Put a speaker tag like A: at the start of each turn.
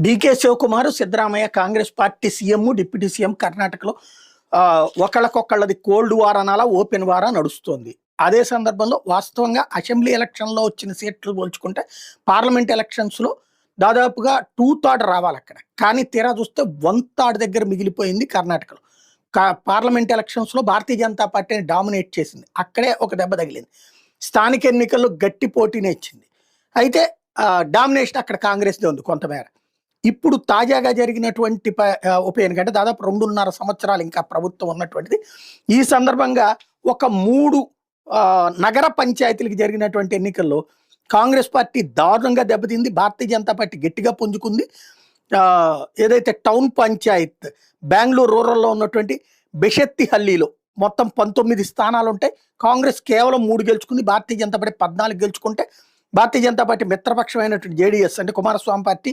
A: D K Shivakumar Siddaramaiah Congress party CM deputy CM కర్ణాటకలో ఒకళ్ళకొకళ్ళది cold war అనాలా open వారా నడుస్తోంది. అదే సందర్భంలో వాస్తవంగా అసెంబ్లీ ఎలక్షన్లో వచ్చిన సీట్లు పోల్చుకుంటే పార్లమెంట్ ఎలక్షన్స్లో దాదాపుగా టూ థర్డ్ రావాలి అక్కడ. కానీ తీరా చూస్తే వన్ థర్డ్ దగ్గర మిగిలిపోయింది కర్ణాటకలో. కా- పార్లమెంట్ ఎలక్షన్స్లో భారతీయ జనతా పార్టీని డామినేట్ చేసింది. అక్కడే ఒక దెబ్బ తగిలింది. స్థానిక ఎన్నికల్లో గట్టి పోటీనే ఇచ్చింది. అయితే డామినేషన్ అక్కడ కాంగ్రెస్దే ఉంది కొంతమేర. ఇప్పుడు తాజాగా జరిగినటువంటి ఉప ఎన్నికంటే దాదాపు రెండున్నర సంవత్సరాలు ఇంకా ప్రభుత్వం ఉన్నటువంటిది. ఈ సందర్భంగా ఒక మూడు నగర పంచాయతీలకు జరిగినటువంటి ఎన్నికల్లో కాంగ్రెస్ పార్టీ దారుణంగా దెబ్బతింది. భారతీయ జనతా పార్టీ గట్టిగా పుంజుకుంది. ఏదైతే టౌన్ పంచాయత్ బెంగళూరు రూరల్లో ఉన్నటువంటి బెషెత్తిహల్లీలో మొత్తం పంతొమ్మిది స్థానాలు ఉంటాయి కాంగ్రెస్ కేవలం మూడు గెలుచుకుంది. భారతీయ జనతా పార్టీ పద్నాలుగు గెలుచుకుంటే భారతీయ జనతా పార్టీ మిత్రపక్షమైనటువంటి జేడీఎస్ అంటే కుమారస్వామి పార్టీ